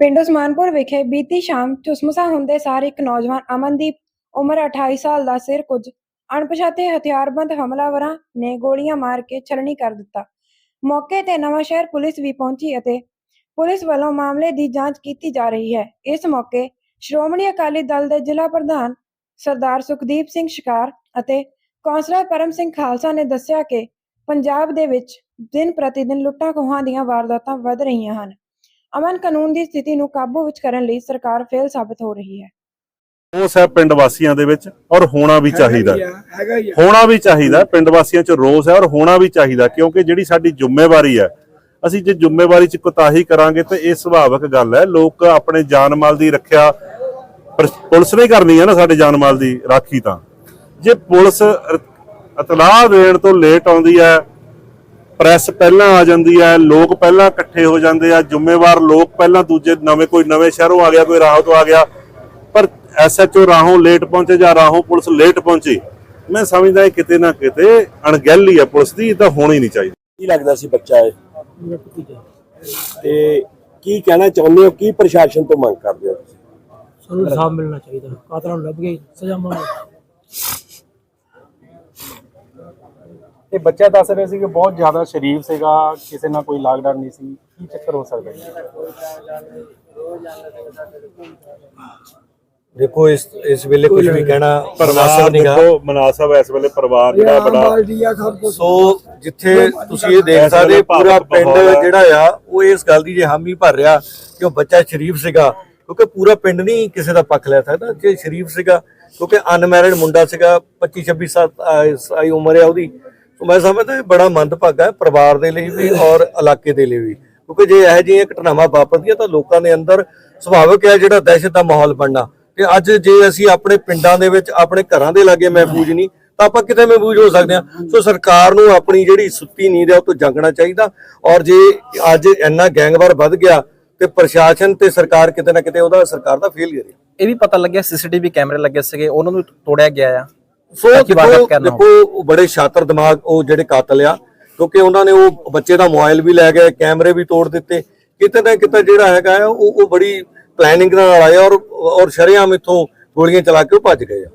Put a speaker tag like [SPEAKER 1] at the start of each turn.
[SPEAKER 1] ਪਿੰਡ ਉਸਮਾਨਪੁਰ ਵਿਖੇ ਬੀਤੀ ਸ਼ਾਮ ਚੁਸਮਸਾ ਹੁੰਦੇ ਸਾਰ ਇੱਕ ਨੌਜਵਾਨ ਅਮਨਦੀਪ ਉਮਰ 28 ਸਾਲ ਦਾ ਸਿਰ ਕੁਝ ਅਣਪਛਾਤੇ ਹਥਿਆਰਬੰਦ ਹਮਲਾਵਰਾਂ ਨੇ ਗੋਲੀਆਂ ਮਾਰ ਕੇ ਛਲਣੀ ਕਰ ਦਿੱਤਾ। ਮੌਕੇ ਤੇ ਨਵਾਂ ਸ਼ਹਿਰ ਪੁਲਿਸ ਵੀ ਪਹੁੰਚੀ ਅਤੇ ਪੁਲਿਸ ਵੱਲੋਂ ਮਾਮਲੇ ਦੀ ਜਾਂਚ ਕੀਤੀ ਜਾ ਰਹੀ ਹੈ। ਇਸ ਮੌਕੇ ਸ਼੍ਰੋਮਣੀ ਅਕਾਲੀ ਦਲ ਦੇ ਜ਼ਿਲ੍ਹਾ ਪ੍ਰਧਾਨ ਸਰਦਾਰ ਸੁਖਦੀਪ ਸਿੰਘ ਸ਼ਿਕਾਰ ਅਤੇ ਕੌਂਸਲਰ ਪਰਮ ਸਿੰਘ ਖਾਲਸਾ ਨੇ ਦੱਸਿਆ ਕਿ ਪੰਜਾਬ ਦੇ ਵਿੱਚ ਦਿਨ ਪ੍ਰਤੀ ਦਿਨ ਲੁੱਟਾਂ ਖੋਹਾਂ ਦੀਆਂ ਵਾਰਦਾਤਾਂ ਵੱਧ ਰਹੀਆਂ ਹਨ। ਅਮਨ ਕਾਨੂੰਨ ਦੀ ਸਥਿਤੀ ਨੂੰ ਕਾਬੂ ਵਿੱਚ ਕਰਨ ਲਈ ਸਰਕਾਰ ਫੇਲ ਸਾਬਤ ਹੋ ਰਹੀ ਹੈ।
[SPEAKER 2] ਰੋਸ ਹੈ ਪਿੰਡ ਵਾਸੀਆਂ ਦੇ ਵਿੱਚ ਔਰ ਹੋਣਾ ਵੀ ਚਾਹੀਦਾ।
[SPEAKER 3] ਹੈਗਾ ਹੀ ਆ।
[SPEAKER 2] ਹੋਣਾ ਵੀ ਚਾਹੀਦਾ ਪਿੰਡ ਵਾਸੀਆਂ 'ਚ ਰੋਸ ਹੈ ਔਰ ਹੋਣਾ ਵੀ ਚਾਹੀਦਾ ਕਿਉਂਕਿ ਜਿਹੜੀ ਸਾਡੀ ਜ਼ਿੰਮੇਵਾਰੀ ਹੈ ਅਸੀਂ ਜੇ ਜ਼ਿੰਮੇਵਾਰੀ 'ਚ ਕੁਤਾਹੀ ਕਰਾਂਗੇ ਤਾਂ ਇਹ ਸੁਭਾਵਿਕ ਗੱਲ ਹੈ। ਲੋਕ ਆਪਣੇ ਜਾਨ ਮਾਲ ਦੀ ਰੱਖਿਆ ਪਰ ਪੁਲਿਸ ਨੇ ਕਰਨੀ ਹੈ ਨਾ ਸਾਡੇ ਜਾਨ ਮਾਲ ਦੀ ਰਾਖੀ ਤਾਂ। ਜੇ ਪੁਲਿਸ ਇਤਲਾਹ ਦੇਣ ਤੋਂ ਲੇਟ ਆਉਂਦੀ ਹੈ ਪ੍ਰੈਸ ਪਹਿਲਾਂ ਆ ਜਾਂਦੀ ਹੈ ਲੋਕ ਪਹਿਲਾਂ ਇਕੱਠੇ ਹੋ ਜਾਂਦੇ ਆ ਜ਼ਿੰਮੇਵਾਰ ਲੋਕ ਪਹਿਲਾਂ ਦੂਜੇ ਨਵੇਂ ਕੋਈ ਨਵੇਂ ਸ਼ਹਿਰੋਂ ਆ ਗਿਆ ਕੋਈ ਰਾਹੋਂ ਤੋਂ ਆ ਗਿਆ। ਪਰ ਐਸਐਚਓ ਰਾਹੋਂ ਲੇਟ ਪਹੁੰਚੇ ਜਾਂ ਰਾਹੋਂ ਪੁਲਿਸ ਲੇਟ ਪਹੁੰਚੀ ਮੈਂ ਸਮਝਦਾ ਇਹ ਕਿਤੇ ਨਾ ਕਿਤੇ ਅਣਗਹਿਲੀ ਹੈ ਪੁਲਿਸ ਦੀ ਇਹ ਤਾਂ ਹੋਣੀ ਨਹੀਂ ਚਾਹੀਦੀ।
[SPEAKER 3] ਕੀ ਲੱਗਦਾ ਸੀ ਬੱਚਾ ਇਹ? ਤੇ ਕੀ ਕਹਿਣਾ ਚਾਹੁੰਦੇ ਹੋ ਕੀ ਪ੍ਰਸ਼ਾਸਨ ਤੋਂ ਮੰਗ ਕਰਦੇ ਹੋ ਤੁਸੀਂ?
[SPEAKER 4] ਸਾਨੂੰ ਇਨਸਾਫ ਮਿਲਣਾ ਚਾਹੀਦਾ। ਕਾਤਲਾਂ ਨੂੰ ਲੱਭ ਗਈ ਸਜ਼ਾ ਮੰਗੋ
[SPEAKER 5] ਇਹ ਬੱਚਾ ਦੱਸ ਰਿਹਾ ਸੀ ਕਿ ਬਹੁਤ ਜ਼ਿਆਦਾ ਸ਼ਰੀਫ ਸੀਗਾ ਕਿਸੇ ਨਾਲ ਕੋਈ ਲਾਗ ਡਰ ਨਹੀਂ ਸੀ। ਕੀ ਚੱਕਰ ਹੋ ਸਕਦਾ ਜੀ?
[SPEAKER 3] ਦੇਖੋ ਇਸ ਇਸ ਵੇਲੇ ਕੁਝ ਵੀ ਕਹਿਣਾ
[SPEAKER 2] ਪਰਿਵਾਰ ਦੇਖੋ ਮਨਾਸਬ ਇਸ ਵੇਲੇ ਪਰਿਵਾਰ ਜਿਹੜਾ ਬੜਾ
[SPEAKER 3] ਸੋ ਜਿੱਥੇ ਤੁਸੀਂ ਇਹ ਦੇਖ ਸਕਦੇ ਪੂਰਾ ਪਿੰਡ ਜਿਹੜਾ ਆ ਉਹ ਇਸ ਗੱਲ ਦੀ ਜੇ ਹਾਮੀ ਭਰ ਰਿਹਾ ਕਿ ਉਹ ਬੱਚਾ ਸ਼ਰੀਫ ਸੀਗਾ। ਕਿਉਂਕਿ ਪੂਰਾ ਪਿੰਡ ਨਹੀਂ ਕਿਸੇ ਦਾ ਪੱਖ ਲੈ ਸਕਦਾ ਜੇ ਸ਼ਰੀਫ ਸੀਗਾ। ਕਿਉਂਕਿ ਅਨਮੈਰਿਡ ਮੁੰਡਾ ਸੀਗਾ 25 26 ਸਾਲ ਸਾਈ ਉਮਰ ਹੈ ਉਹਦੀ। ਮੈਂ ਸਮਝਦਾ ਇਹ ਬੜਾ ਮੰਦਭਾਗਾ ਹੈ, ਪਰਿਵਾਰ ਦੇ ਲਈ ਵੀ ਔਰ ਇਲਾਕੇ ਦੇ ਲਈ ਵੀ। ਕਿਉਂਕਿ ਜੇ ਇਹੋ ਜਿਹੀਆਂ ਘਟਨਾਵਾਂ ਵਾਪਰਦੀਆਂ ਤਾਂ ਲੋਕਾਂ ਦੇ ਅੰਦਰ ਸੁਭਾਵਿਕ ਹੈ ਜਿਹੜਾ ਦਹਿਸ਼ਤ ਦਾ ਮਾਹੌਲ ਬਣਨਾ। ਤੇ ਅੱਜ ਜੇ ਅਸੀਂ ਆਪਣੇ ਪਿੰਡਾਂ ਦੇ ਵਿੱਚ, ਆਪਣੇ ਘਰਾਂ ਦੇ ਲਾਗੇ ਮਹਿਫੂਜ਼ ਨਹੀਂ, ਤਾਂ ਆਪਾਂ ਕਿਤੇ ਮਹਿਫੂਜ਼ ਹੋ ਸਕਦੇ ਹਾਂ? ਸੋ ਸਰਕਾਰ ਨੂੰ ਆਪਣੀ ਜਿਹੜੀ ਸੁੱਤੀ ਨੀਂਦ ਹੈ ਉਹ ਤੋਂ ਜਾਗਣਾ ਚਾਹੀਦਾ। ਔਰ ਜੇ ਅੱਜ ਇੰਨਾ ਗੈਂਗਵਾਰ ਵੱਧ ਗਿਆ ਤੇ ਪ੍ਰਸ਼ਾਸਨ ਤੇ ਸਰਕਾਰ ਕਿਤੇ ਨਾ ਕਿਤੇ ਉਹਦਾ, ਸਰਕਾਰ ਦਾ ਫੇਲ ਹੈ।
[SPEAKER 6] ਇਹ ਵੀ ਪਤਾ ਲੱਗਿਆ, ਸੀਸੀਟੀਵੀ ਕੈਮਰੇ ਲੱਗੇ ਸੀਗੇ, ਉਹਨਾਂ ਨੂੰ ਤੋੜਿਆ ਗਿਆ ਆ।
[SPEAKER 3] ਸੋ ਦੇਖੋ ਦੇਖੋ ਉਹ ਬੜੇ ਸ਼ਾਤਰ ਦਿਮਾਗ ਉਹ ਜਿਹੜੇ ਕਾਤਲ ਆ ਕਿਉਂਕਿ ਉਹਨਾਂ ਨੇ ਉਹ ਬੱਚੇ ਦਾ ਮੋਬਾਈਲ ਵੀ ਲੈ ਗਏ ਕੈਮਰੇ ਵੀ ਤੋੜ ਦਿੱਤੇ। ਕਿਤੇ ਨਾ ਕਿਤੇ ਜਿਹੜਾ ਹੈਗਾ ਉਹ ਬੜੀ ਪਲੈਨਿੰਗ ਨਾਲ ਆਇਆ ਔਰ ਔਰ ਸ਼ਰੇਆਮ ਇੱਥੋਂ ਗੋਲੀਆਂ ਚਲਾ ਕੇ ਉਹ ਭੱਜ ਗਏ ਆ।